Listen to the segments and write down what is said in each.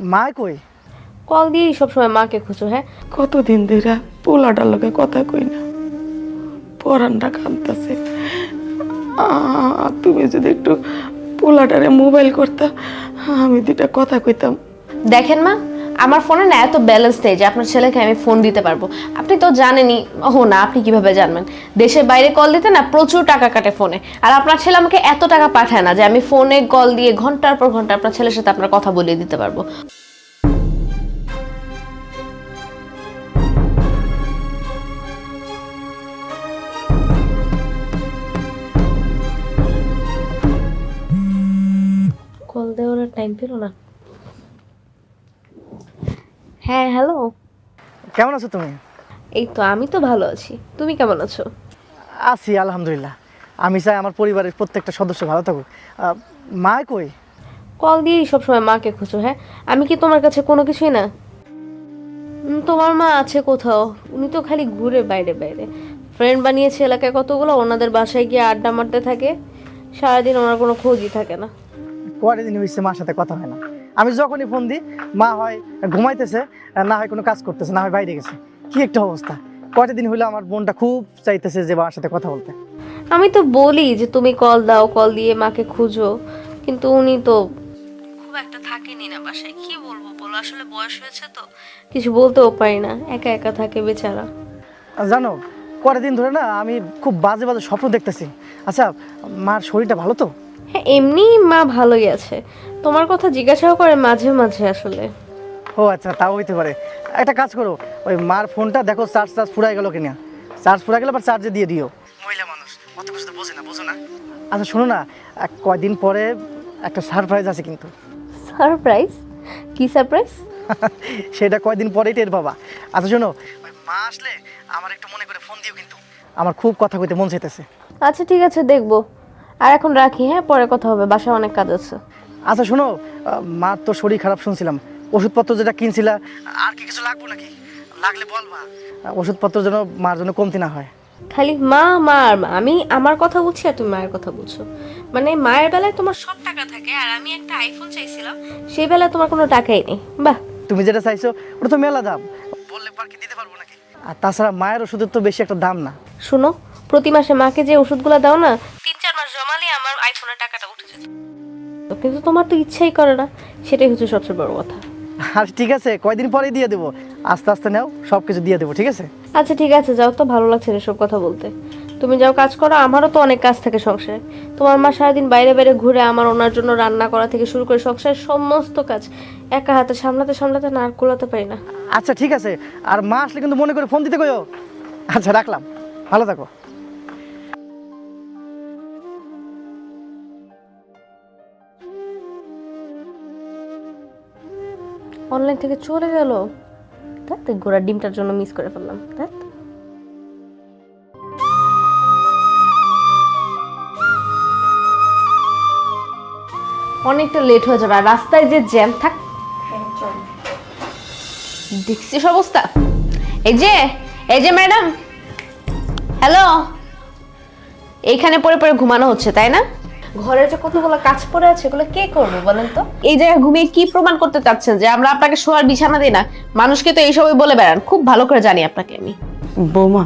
মা কই? কল দিয়েই সবসময় মাকে খুঁজো হ্যাঁ? কতদিন ধরে পোলাটার লগে কথা কই না? পরানটা কাঁদতেছে। তুমি যদি একটু পোলাটারে মোবাইল করতা আমি দুটা কথা কইতাম। দেখেন মা আমার ফোনে না এত ব্যালেন্স নেই যে আপনার ছেলেকে আমি ফোন দিতে পারব। আপনি তো জানেনই ও না, আপনি কীভাবে জানবেন? দেশের বাইরে কল দিতে না প্রচুর টাকা কাটে ফোনে আর আপনার ছেলে আমাকে এত টাকা পাঠায় না যে আমি ফোনে কল দিয়ে ঘণ্টার পর ঘণ্টা আপনার ছেলের সাথে আপনার কথা বলিয়ে দিতে পারব। কল দেওয়ার টাইম পেল না? হ্যাঁ হ্যালো কেমন আছো তুমি? এই তো আমি তো ভালো আছি। তুমি কেমন আছো? আছি আলহামদুলিল্লাহ। আমি চাই আমার পরিবারের প্রত্যেকটা সদস্য ভালো থাকুক। আহ, মা কই? কল দিয়েই সবসময় মাকে খুঁজো হ্যাঁ? আমি কি তোমার কাছে কোনো কিছুই না? উম, তোমার মা আছে কোথাও? উনি তো খালি ঘুরে বাইরে বাইরে। ফ্রেন্ড বানিয়েছে এলাকায় কতগুলো? ওনাদের বাসায় গিয়ে আড্ডা মারতে থাকে। সারাদিন ওনার কোনো খোঁজই থাকে না। কয়টা দিন হয়েছে মার সাথে কথা হয় না। আমি যখনই ফোন দিই মা হয় ঘুমাইতেছে না হয় কোনো কাজ করতেছে না হয় বাইরে গেছে। কি একটা অবস্থা। কয়টা দিন হইল আমার বোনটা খুব চাইতেছে যে বাবার সাথে কথা বলতে। আমি তো বলি যে তুমি কল দাও কল দিয়ে মাকে খুঁজো কিন্তু উনি তো খুব একটা থাকেনি না বাসায়। কি বলব বলো আসলে বয়স হয়েছে তো। কিছু বলতেও পারি না একা একা থাকে বেচারা। আর জানো কয়টা দিন ধরে না আমি খুব বাজে বাজে স্বপ্ন দেখতেছি। আচ্ছা মার শরীরটা ভালো তো? হ্যাঁ এমনি মা ভালোই আছে। তোমার কথা জিজ্ঞাসাও করে মাঝে মাঝে আসলে। ও আচ্ছা তাও হইতে পারে। একটা কাজ করো ওই মার ফোনটা দেখো চার্জ চার্জ ফুরাই গেল কিনা। চার্জ ফুরাই গেলে আবার চার্জে দিয়ে দিও। মহিলা মানুষ অত কিছু তো বোঝে না বোঝো না। আচ্ছা শোনো না এক কয়দিন পরে একটা সারপ্রাইজ আছে কিন্তু। সারপ্রাইজ কি সারপ্রাইজ সেটা কয়দিন পরেই টের পাবা। আচ্ছা শোনো। ওই মা আসলে আমার একটু মনে করে ফোন দিও কিন্তু। আমার খুব কথা কইতে মন চাইতেছে। আচ্ছা ঠিক আছে দেখব। আর এখন রাখি হ্যাঁ? পরে কথা হবে বাসায় অনেক কাজ আছে। আচ্ছা শোনো মার তো শরীর খারাপ শুনছিলাম। ওষুধপত্র যেটা কিনছিলা আর কি কিছু লাগবে নাকি? লাগলে বলবা আহ, ওষুধপত্র যেন মার জন্য কমতি না হয়। খালি মা মা আর মা। আমি আমার কথা বলছি আর তুমি মায়ের কথা বলছো মানে মায়ের বেলায় তোমার সব টাকা থাকে আর আমি একটা আইফোন চাইছিলাম সেই বেলায় তোমার কোনো টাকাই নেই। বাহ। তুমি যেটা চাইছো ওটা তো মেলা দাম। বললে পার কি দিতে পারব নাকি? আর তাছাড়া মায়ের ওষুধের তো বেশি একটা দাম না। শোনো প্রতি মাসে মাকে যে ওষুধগুলো দাও না কিন্তু তোমার তো ইচ্ছাই করে না। সেটাই হচ্ছে সবচেয়ে বড় কথা। আর ঠিক আছে কয়দিন পরেই দিয়ে দেবো। আস্তে আস্তে নাও সব কিছু দিয়ে দেবো ঠিক আছে? আচ্ছা ঠিক আছে যাও তো ভালো লাগছে এসব কথা বলতে। তুমি যাও কাজ করো আমারও তো অনেক কাজ থাকে সংসারে। তোমার মা সারাদিন বাইরে বাইরে ঘুরে আমার ওনার জন্য রান্না করা থেকে শুরু করে সংসারের সমস্ত কাজ একা হাতে সামলাতে সামলাতে না আর কুলাতে পারি না। আচ্ছা ঠিক আছে। আর মা আসলে কিন্তু মনে করে ফোন দিতে কইও। আচ্ছা রাখলাম। ভালো থাকো। অনলাইন থেকে চলে গেল। তাতে ঘোড়ার ডিমটার জন্য মিস করে ফেললাম। ধ্যাৎ। অনেকটা লেট হয়ে যাবে, আর রাস্তায় যে জ্যাম থাক। দেখছিস অবস্থা। এই যে এই যে ম্যাডাম হ্যালো এইখানে পরে পরে ঘুমানো হচ্ছে, তাই না? ঘরের যে কতগুলো কাজ পড়ে আছে এগুলো কে করবে বলেন তো? এই জায়গায় ঘুমিয়ে কি প্রমাণ করতে চাচ্ছেন যে আমরা আপনাকে শোয়ার বিছানা দিই না? মানুষকে তো এইসবই বলে বেড়ান। খুব ভালো করে জানি আপনাকে আমি। বৌমা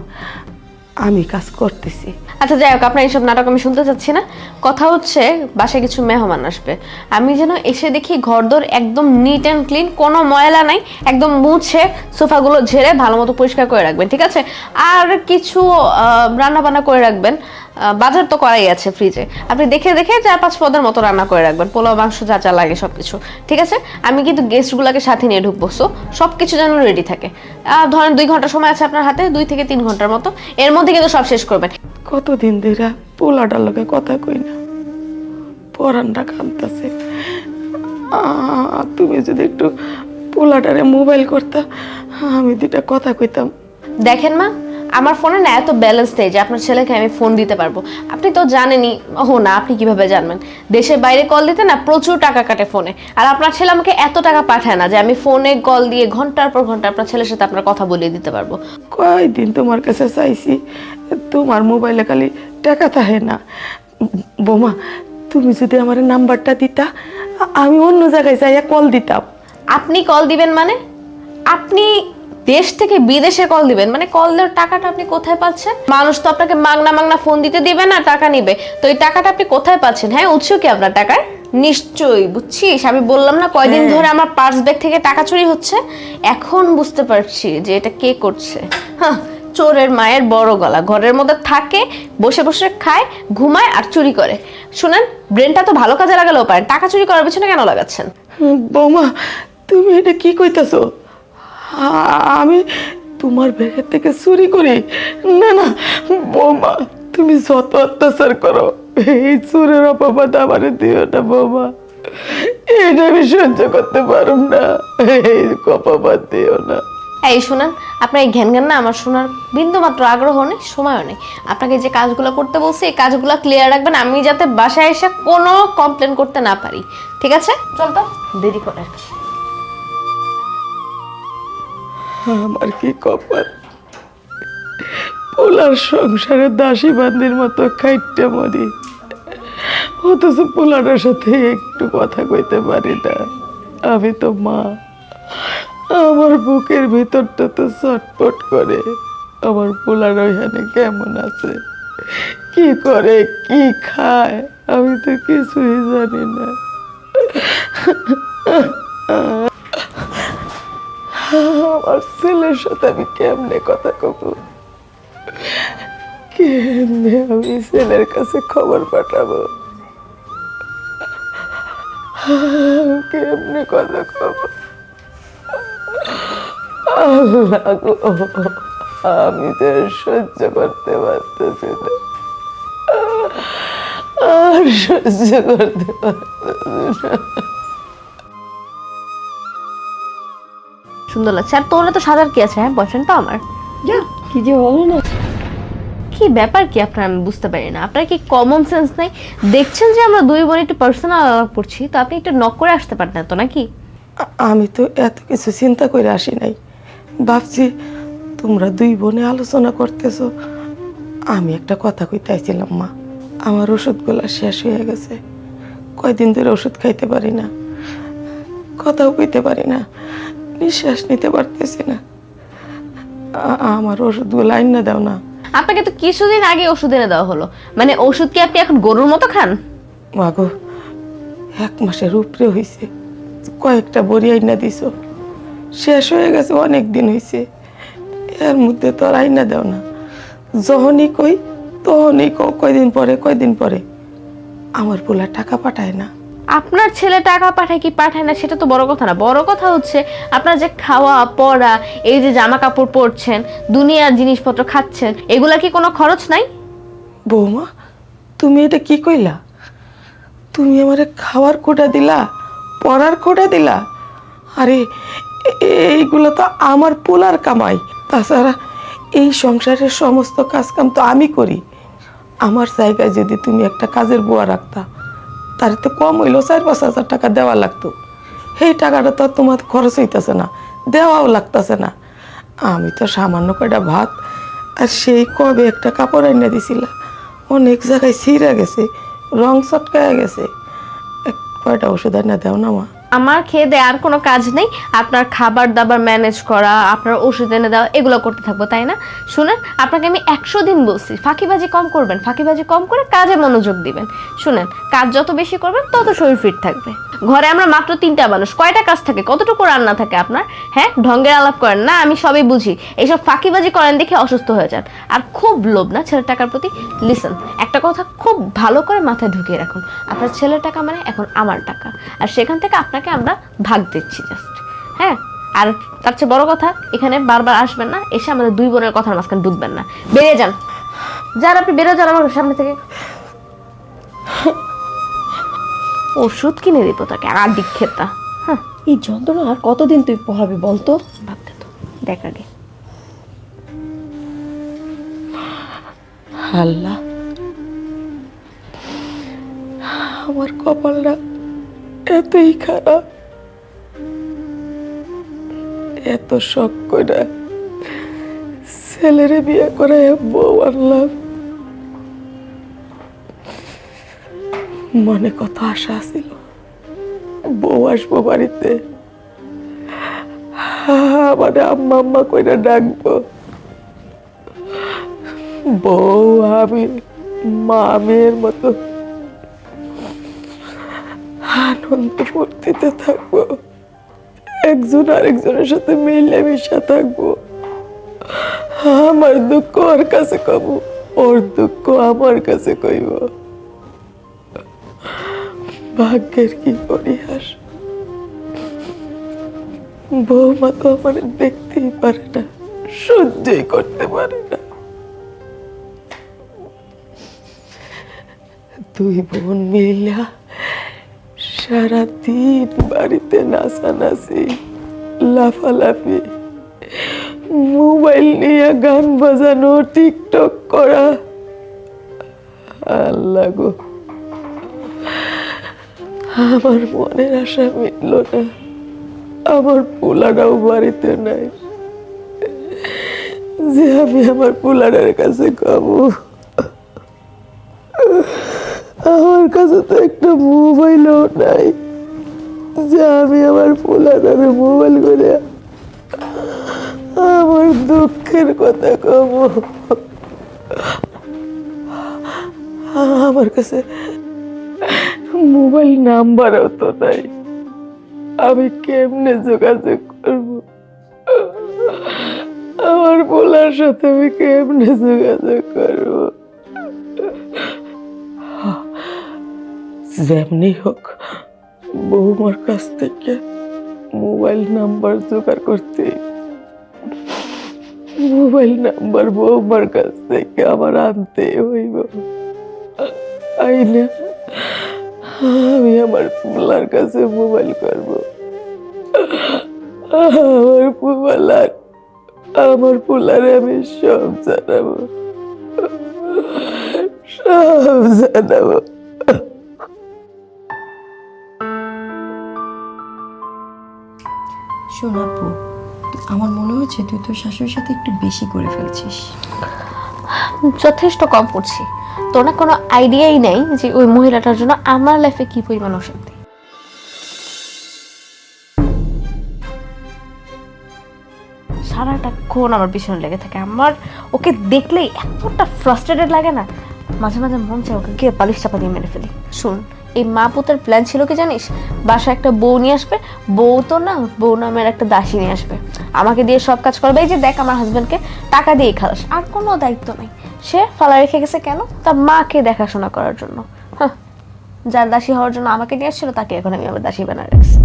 আমি কাজ করতেছি। আচ্ছা যাই হোক আপনার এইসব নাটক আমি শুনতে চাচ্ছি না। কথা হচ্ছে বাসায় কিছু মেহমান আসবে। আমি যেন এসে দেখি ঘরদোর একদম নিট অ্যান্ড ক্লিন কোনো ময়লা নাই একদম মুছে সোফাগুলো ঝেড়ে ভালো মতো পরিষ্কার করে রাখবেন ঠিক আছে? আর কিছু রান্না বান্না করে রাখবেন। বাজার তো করাই আছে ফ্রিজে আপনি দেখে দেখে চার পাঁচ পদের মতো রান্না করে রাখবেন পোলাও মাংস যা যা লাগে সব কিছু ঠিক আছে? আমি কিন্তু গেস্টগুলোকে সাথে নিয়ে ঢুকবো সো সব কিছু যেন রেডি থাকে। আহ, ধরেন দুই ঘণ্টা সময় আছে আপনার হাতে দুই থেকে তিন ঘণ্টার মতো। এর মধ্যে কিন্তু সব শেষ করবেন। কতদিন ধরে পোলাটার লগে কথা কই না? পরানটা কাঁদতেছে। তুমি যদি একটু পোলাটারে মোবাইল করতা আমি দুটা কথা কইতাম। দেখেন মা আমার ফোনে না এত ব্যালেন্স নেই যে আপনার ছেলেকে আমি ফোন দিতে পারব। আপনি তো জানেনই ও না আপনি কীভাবে জানবেন? দেশের বাইরে কল দিতে না প্রচুর টাকা কাটে ফোনে আর আপনার ছেলে আমাকে এত টাকা পাঠায় না যে আমি ফোনে কল দিয়ে ঘণ্টার পর ঘণ্টা আপনার ছেলের সাথে আপনার কথা বলিয়ে দিতে পারব। কয়দিন তোমার কাছে চাইছি তোমার মোবাইলে খালি টাকা থাকে না। বোমা তুমি যদি আমার নাম্বারটা দিতা আমি অন্য জায়গায় যাইয়া কল দিতাম। আপনি কল দিবেন মানে? আপনি দেশ থেকে বিদেশে কল দিবেন। মানে কল দেওয়ার টাকাটা আপনি কোথায় পাচ্ছেন? মানুষ তো আপনাকে মাগনা মাগনা ফোন দিতে দিবে না টাকা নিবে। তো এই টাকাটা আপনি কোথায় পাচ্ছেন? হ্যাঁ উৎস কি আপনার টাকার নিশ্চয়ই বুঝছিস? আমি বললাম না কয়দিন ধরে আমার পার্স ব্যাগ থেকে টাকা চুরি হচ্ছে। এখন বুঝতে পারছি যে এটা কে করছে। হ্যাঁ চোরের মায়ের বড় গলা। ঘরের মধ্যে থাকে বসে বসে খায় ঘুমায় আর চুরি করে। শুনেন ব্রেনটা তো ভালো কাজে লাগালেও পারেন। টাকা চুরি করার পিছনে কেন লাগাচ্ছেন? বৌমা তুমি এটা কি কইতাছো? আমি তোমার ব্যাগের থেকে চুরি করি। না না, বৌমা, তুমি যত অত্যাচার করো, এই চোরের অপবাদ আমার দিও না, বৌমা। এটা আমি সহ্য করতে পারুম না, এই অপবাদ দিও না। এই শুনেন, আপনার এই ঘ্যান ঘ্যান না আমার শোনার বিন্দু মাত্র আগ্রহ নেই, সময়ও নেই। আপনাকে যে কাজগুলো করতে বলছি, এই কাজগুলো ক্লিয়ার রাখবেন, আমি যাতে বাসায় এসে কোনো কমপ্লেন করতে না পারি। ঠিক আছে? চল তো, দেরি করে। আমার কি কপাল? পোলার সংসারে দাসী বান্দির মতো খাইটে মরি। অথচ পোলারের সাথে একটু কথা কইতে পারি না। আমি তো মা। আমার বুকের ভিতরটা তো চটপট করে। আমার পোলার ওইখানে কেমন আছে? কি করে, কি খায়? আমি তো কিছুই জানি না। আমার ছেলের সাথে আমি কেমনে কথা কব? কেমনে আমি ছেলের কাছে খবর পাঠাবো? কেমনে কথা কব? আমি তো সহ্য করতে পারতেছি না। আর সহ্য করতে পারতেছি না। সুন্দর লাগছে। আর তোরা তো সাজার কি আছে হ্যাঁ? বয়ফ্রেন্ড তো আমার। যা কি যে হলো না? কি ব্যাপার কি আপনার আমি বুঝতে পারি না। আপনার কি কমন সেন্স নাই? দেখছেন যে আমরা দুই বোন একটু পার্সোনাল আলাপ করছি তো আপনি একটু নক করে আসতে পারতেন তো নাকি? আমি তো এত কিছু চিন্তা করে আসি নাই। ভাবছি তোমরা দুই বোনে আলোচনা করতেছো। আমি একটা কথা কইতে আইছিলাম মা। আমার ওষুধগুলা শেষ হয়ে গেছে। কয়দিন ধরে ওষুধ খাইতে পারি না। কথাও কইতে পারি না। নিঃশ্বাস নিতে পারতেছি না। আমার ওষুধগুলো আইন না দাও না। আপনাকে তো কিছুদিন আগে ওষুধ এনে দেওয়া হলো। মানে ওষুধ কি আপনি এখন গরুর মতো খান? মাগো এক মাসের উপরে হয়েছে কয়েকটা বড়ি আইনা দিছ। শেষ হয়ে গেছে অনেক দিন হয়েছে এর মধ্যে তো আর আইনা দাও না। যখনই কই তখনই কয়দিন পরে কয়দিন পরে। আমার পোলা টাকা পাঠায় না। আপনার ছেলে টাকা পাঠায় কি পাঠায় না, সেটা তো বড় কথা না। বড় কথা হচ্ছে, আপনার যে খাওয়া, পড়া, এই যে জামা কাপড় পরছেন, দুনিয়ার জিনিসপত্র খাচ্ছেন, এগুলা কি কোনো খরচ নাই? বৌমা, তুমি এটা কি কইলা? তুমি আমারে খাওয়ার কোটা দিলা, পড়ার কোটা দিলা? আরে এইগুলো তো আমার পোলার কামাই। তাছাড়া এই সংসারের সমস্ত কাজকাম তো আমি করি। আমার জায়গায় যদি তুমি একটা কাজের বুয়া রাখতা তার তো কম হইল, চার পাঁচ হাজার টাকা দেওয়া লাগতো। সেই টাকাটা তো তোমার খরচ হইতেছে না, দেওয়াও লাগতেছে না। আমি তো সামান্য কয়টা ভাত আর সেই কবে একটা কাপড় এনে দিছিলাম অনেক জায়গায় ছিঁড়ে গেছে, রং চটকায় গেছে। কয়টা ওষুধ এনে দেও না মা। আমার খেয়ে দেয় আর কোনো কাজ নেই। আপনার খাবার দাবার ম্যানেজ করা, আপনার ওষুধ এনে দেওয়া, এগুলো করতে থাকব, তাই না? শুনেন, আপনাকে আমি একশো দিন বলছি, ফাঁকিবাজি কম করবেন, ফাঁকিবাজি কম করে কাজে মনোযোগ দিবেন। শুনেন, কাজ যত বেশি করবেন, তত শরীর ফিট থাকবে। ঘরে আমরা মাত্র তিনটা মানুষ। কয়টা কাজ থাকে? কতটুকু রান্না থাকে আপনার? হ্যাঁ ঢঙ্গের আলাপ করেন। না, আমি সবই বুঝি। এইসব ফাঁকিবাজি করেন দেখে অসুস্থ হয়ে যান। আর খুব লোভ না ছেলের টাকার প্রতি? লিসন একটা কথা খুব ভালো করে মাথায় ঢুকিয়ে রাখুন। আপনার ছেলের টাকা মানে এখন আমার টাকা। আর সেখান থেকে আপনাকে আমরা ভাগ দিচ্ছি জাস্ট হ্যাঁ? আর তার চেয়ে বড় কথা, এখানে বারবার আসবেন না, এসে আমাদের দুই বোনের কথার মাঝখানে ঢুকবেন না। বেরিয়ে যান। যান, আপনি বেরো যান আমার সামনে থেকে। ওষুধ কিনে দিব তাকে আর দীক্ষেতা হ্যাঁ এই যন্ত্রণা আর কতদিন তুই পোহাবি বলতো? ভাবতে তো দেখ আগে। আল্লাহ। আমার কপালটা এতই খারাপ। এত শখ করে ছেলেরে বিয়ে করে বউ আনলাম। মনে কত আশা ছিল বউ আসব বাড়িতে। আমারে আম্মা আম্মা কইরা ডাকবো। বউ, আমি, মা, মেয়ের মতো আনন্দ ফুর্তিতে থাকব। একজন আরেকজনের সাথে মিলেমিশে থাকব। আমার দুঃখ ওর কাছে কব ওর দুঃখ আমার কাছে কইব। ভাগ্যের কি পরিহাস? বৌমা তো আমার দেখতেই পারে না, সহ্যই করতে পারে না। দুই বোন মিলা সারাদিন বাড়িতে নাচানাচি, লাফালাফি, মোবাইল নিয়ে গান বাজানো, টিকটক করা। আল্লাহ গো। আমার মনের আশা মিটল না। আমার পোলাটাও বাড়িতে নাই। যে আমি আমার পোলাটার কাছে খাব। আমার কাছে তো একটা মোবাইলও নাই। যে আমি আমার পোলাটারে মোবাইল করে আমার দুঃখের কথা কব। আমার কাছে মোবাইল নাম্বারও তো নাই আমি কেমনে যোগাযোগ করব? আমার পোলার সাথে আমি কেমনে যোগাযোগ করব? যেমনি হোক, বৌমার কাছ থেকে মোবাইল নাম্বার জোগাড় করতে। মোবাইল নাম্বার বৌমার কাছ থেকে আমার আনতে হইব। আইনা আমি আমার পোলার কাছে মোবাইল করব। আমার পোলার আমার পোলারে আমি সব জানাব। সব জানাব। শোন আপু, আমার মনে হচ্ছে তুই তোর শাশুড়ির সাথে একটু বেশি করে ফেলছিস। যথেষ্ট কম করছি তোর না কোনো আইডিয়াই নেই যে ওই মহিলাটার জন্য আমার লাইফে কি পরিমাণ অশান্তি। সারাটাক্ষণ আমার পিছনে লেগে থাকে। আমার ওকে দেখলেই এতটা ফ্রাস্ট্রেটেড লাগে না, মাঝে মাঝে মন চায় ওকে গিয়ে পালিশ চাপা দিয়ে মেরে ফেলি। শুন, এই মা পুতের প্ল্যান ছিল কি জানিস? বাসায় একটা বউ নিয়ে আসবে। বউ তো না, বউ নামের একটা দাসী নিয়ে আসবে। আমাকে দিয়ে সব কাজ করবে। এই যে দেখ আমার হাজব্যান্ডকে টাকা দিয়ে খালাস। আর কোনো দায়িত্ব নেই। সে ফালা রেখে গেছে কেন? তার মাকে দেখাশোনা করার জন্য। হ্যাঁ যার দাসী হওয়ার জন্য আমাকে নিয়ে আসছিল তাকে এখন আমি আমার দাসী বানা রাখছি।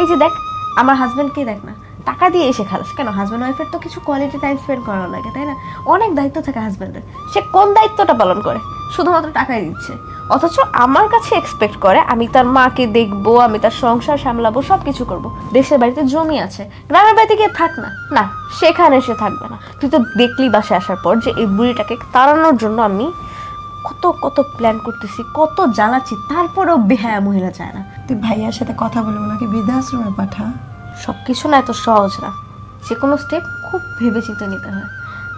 এই যে দেখ, আমার হাজব্যান্ডকে দেখ না, টাকা দিয়ে এসে খালাস। কেন? হাজব্যান্ড ওয়াইফের তো কিছু কোয়ালিটি টাইম স্পেন্ড করানো লাগে, তাই না? অনেক দায়িত্ব থাকে হাজব্যান্ডের সে কোন দায়িত্বটা পালন করে? শুধুমাত্র টাকাই দিচ্ছে। অথচ আমার কাছে এক্সপেক্ট করে আমি তার মাকে দেখব আমি তার সংসার সামলাবো সব কিছু করব। দেশের বাড়িতে জমি আছে গ্রামের বাড়িতে গিয়ে থাক না। না সেখানে সে থাকবে না। তুই তো দেখলি বাসে আসার পর যে এই বুড়িটাকে তাড়ানোর জন্য আমি কত কত প্ল্যান করতেছি কত জ্বালাচ্ছি তারপরেও বেহায়া মহিলা চায় না। তুই ভাইয়ার সাথে কথা বলে ওনাকে বৃদ্ধাশ্রমে পাঠা। সব কিছু না এত সহজ না। যে কোনো স্টেপ খুব ভেবেচিন্তে নিতে হয়।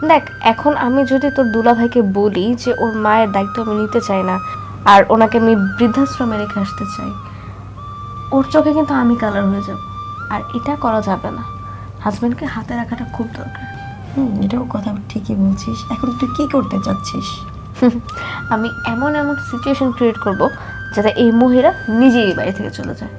দেখ এখন আমি যদি তোর দুলাভাইকে বলি যে ওর মায়ের দায়িত্ব আমি নিতে চাই না আর ওনাকে আমি বৃদ্ধাশ্রমে রেখে আসতে চাই। ওর চোখে কিন্তু আমি কালার হয়ে যাব আর এটা করা যাবে না। হাজব্যান্ডকে হাতে রাখাটা খুব দরকার। হুম এটাও কথা ঠিকই বলছিস। এখন তুই কী করতে চাচ্ছিস? আমি এমন এমন সিচুয়েশন ক্রিয়েট করব যাতে এই মহিলা নিজেই বাড়ি থেকে চলে যায়।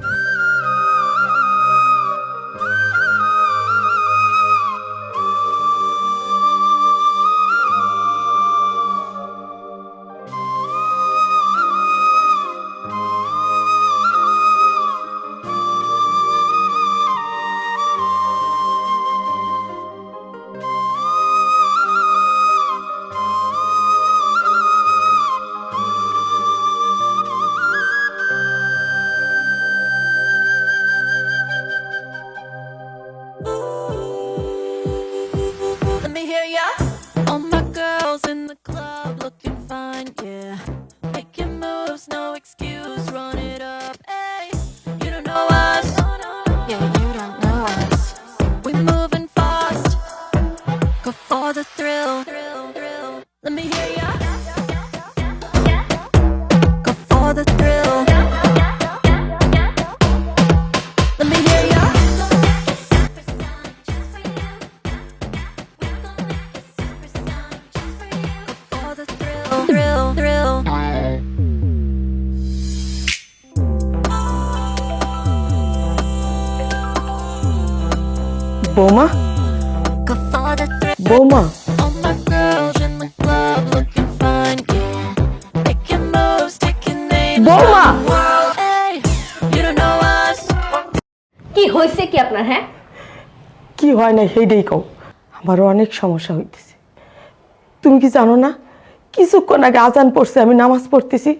me hear ya? বৌমা? know us. কি হয়েছে কি আপনার হ্যাঁ? কি হয় না সেইটাই কও। আমারও অনেক সমস্যা হইতেছে। তুমি কি জানো না কিছুক্ষণ আগে আজান পড়ছে আমি নামাজ পড়তেছি।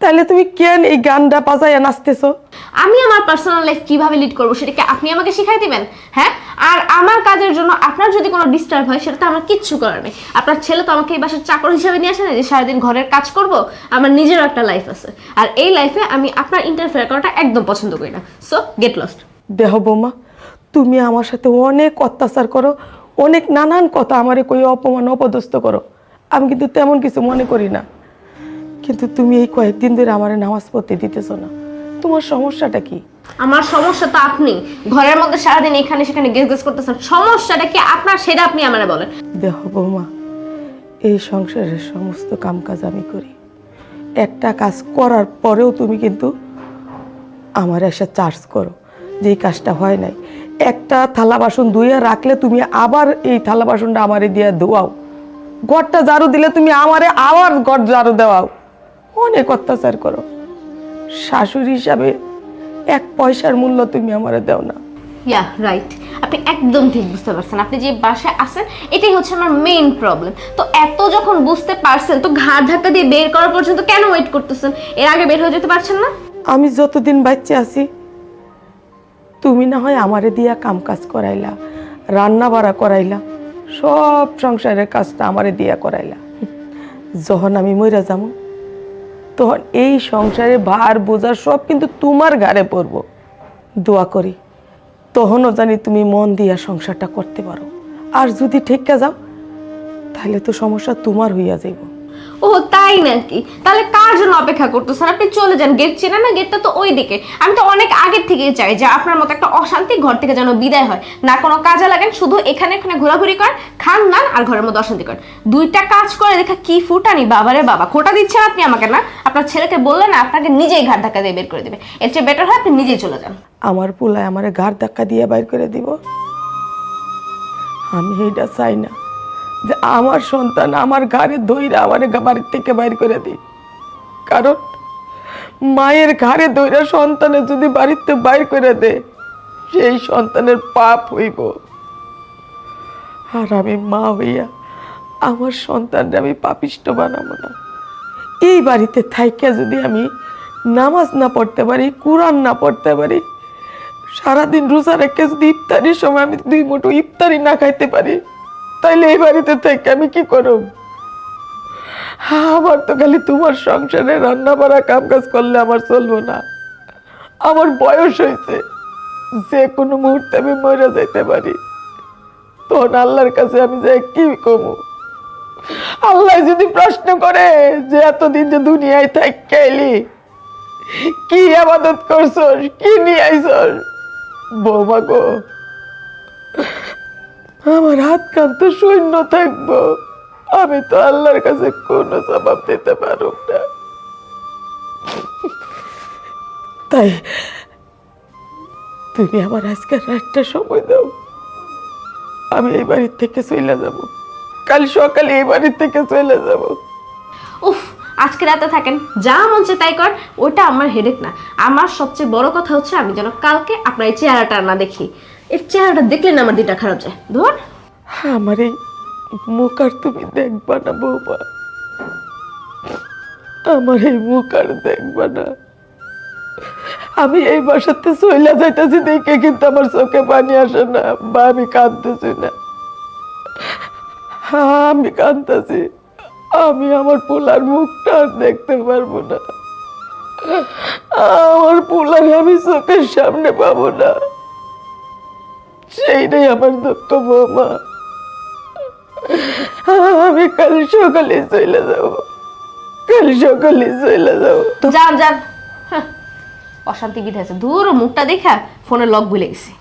তাহলে তুমি কেন এই গানটা বাজাইয়া নাচতেছো? আমি আমার পার্সোনাল লাইফ কীভাবে লিড করব সেটা কি আপনি আমাকে শিখাই দিবেন? হ্যাঁ? আর আমার কাজের জন্য আপনার যদি কোনো ডিস্টার্ব হয়, সেটা তো আমার কিচ্ছু করার নেই। আপনার ছেলে তো আমাকে এই বাসার চাকর হিসাবে নিয়ে আসে না যে সারাদিন ঘরের কাজ করব? আমার নিজেরও একটা লাইফ আছে। আর এই লাইফে আমি আপনার ইন্টারফেয়ার করাটা একদম পছন্দ করি না। সো গেট লস্ট দেহ বৌমা, তুমি আমার সাথে অনেক অত্যাচার করো, অনেক নানান কথা আমারে কই অপমান, অপদস্থ করো। আমি কিন্তু তেমন কিছু মনে করি না। কিন্তু তুমি এই কয়েকদিন ধরে আমার নামাজ পড়তে দিতেছো না। তোমার সমস্যাটা কি? আমার সমস্যা তো আপনি। ঘরের মধ্যে সারাদিন এখানে সেখানে গেস গেস করতেছেন। সমস্যাটা কি আপনার? সেটা আপনি আমারে বলেন। দেহ বৌমা এই সংসারের সমস্ত কামকাজ আমি করি। একটা কাজ করার পরেও তুমি কিন্তু আমার এসে চার্জ করো। যে এই কাজটা হয় নাই। একটা থালা বাসন ধুইয়া রাখলে তুমি আবার এই থালা বাসনটা আমারে দিয়ে ধোয়াও। ঘরটা ঝাড়ু দিলে তুমি আমারে আবার ঘর ঝাড়ু দেওয়াও। অনেক অত্যাচার করো। শাশুড়ি হিসাবে এক পয়সার মূল্য তুমি আমারে দেও না। ইয়া রাইট আপনি একদম ঠিক বুঝতে পারছেন। আপনি যে বাসায় আছেন এটাই হচ্ছে আমার মেইন প্রবলেম তো এত যখন বুঝতে পারছেন তো ঘাড় ধাক্কা দিয়ে বের করার পর্যন্ত কেন ওয়েট করতেছেন? এর আগে বের হয়ে যেতে পারছেন না? আমি যতদিন বাচ্চা আছি তুমি না হয় আমারে দিয়া কাম কাজ করাইলা রান্না বাড়া করাইলা সব সংসারের কাজটা আমারে দিয়া করাইলা। যখন আমি মইরা যাব তখন এই সংসারে ভার, বোঝা সব কিন্তু তোমার ঘাড়ে পড়ব। দোয়া করি, তখনও জানি তুমি মন দিয়া সংসারটা করতে পারো। আর যদি ঠেকা যাও, তাহলে তো সমস্যা তোমার হইয়া যাইব। ও, তাই নাকি? তাহলে কার জন্য অপেক্ষা করতেছেন? আপনি চলে যান গেট চেনা না? গেটটা তো ওই দিকে আমি তো অনেক আগের থেকেই চাই যে আপনার মতো একটা অশান্তি ঘর থেকে যেন বিদায় হয়। না কোনো কাজে লাগেন, শুধু এখানে এখানে ঘোরাঘুরি করেন, খান, নান আর ঘরের মধ্যে অশান্তি করেন। দুইটা কাজ করে দেখা কি ফুটানি, বাবারে বাবা। খোটা দিচ্ছেন আপনি আমাকে না? আপনার ছেলেকে বললেন না, আপনাকে নিজেই ঘাট ধাক্কা দিয়ে বের করে দেবে। এর চেয়ে বেটার হয় আপনি নিজেই চলে যান। আমার পোলায় আমারে ঘাড় ধাক্কা দিয়ে বাইর করে দিব? আমি এইটা চাই না। যে আমার সন্তান আমার ঘাড়ে দইরা আমার বাড়ির থেকে বাইর করে দিই কারণ মায়ের ঘাড়ে দইরা সন্তানের যদি বাড়িতে বাইর করে দে, সেই সন্তানের পাপ হইব। আর আমি মা হইয়া আমার সন্তানরা আমি পাপিষ্ট বানাবো না। এই বাড়িতে থাইকা যদি আমি নামাজ না পড়তে পারি, কোরআন না পড়তে পারি, সারাদিন রোজা রেখে যদি ইফতারির সময় আমি দুই মুঠো ইফতারি না খাইতে পারি তাইলে এই বাড়িতে থেকে আমি কি করব? আমার তো খালি তোমার সংসারে রান্না বাড়া কাম কাজ করলে আমার চলবো না। আমার বয়স হয়েছে, যে কোনো মুহূর্তে আমি মরে যেতে পারি। তখন আল্লাহর কাছে আমি যে কি কমু? আল্লাহ যদি প্রশ্ন করে যে এতদিন যে দুনিয়ায় থাকতে এলি, কি আবাদত করছস, কি নিয়ে আইছস? বৌমা গো আমার হাত কান তো শূন্য থাকব। আমি তো আল্লাহর কাছে কোনো জবাব দিতে পারব না। তাই তুমি আমার আজকে রাতটা সময় দাও। আমি এই বাড়ির থেকে চলে যাব। কাল সকালে এই বাড়ির থেকে চলে যাব। উফ, আজকে রাতে থাকেন। যা মন তাই কর। ওটা আমার হেডেক না। আমার সবচেয়ে বড় কথা হচ্ছে আমি যেন কালকে আপনার এই চেহারাটা না দেখি। এর চেহারাটা আমার দিনটা খারাপ যায়। ধর। আমার এই মুখ আর তুমি দেখবা না বৌমা। আমার এই মুখ আর দেখবা না। আমি এই বাসাতে চইলা যাইতেছি দেখে কিন্তু আমার চোখে পানি আসে না। বা আমি কাঁদতেছি না। হ্যাঁ, আমি কাঁদতেছি। আমি আমার পোলার মুখটা আর দেখতে পারব না। আমার পোলার আমি চোখের সামনে পাবো না। সেইটাই আমার দুঃখ বৌমা। আমি কাল সকালে চলে যাব। কাল সকালে চলে যাব। যান যান। হাহ, অশান্তি বিধাইছে দূর মুখটা দেখা ফোনে লক ভুলে গেছি।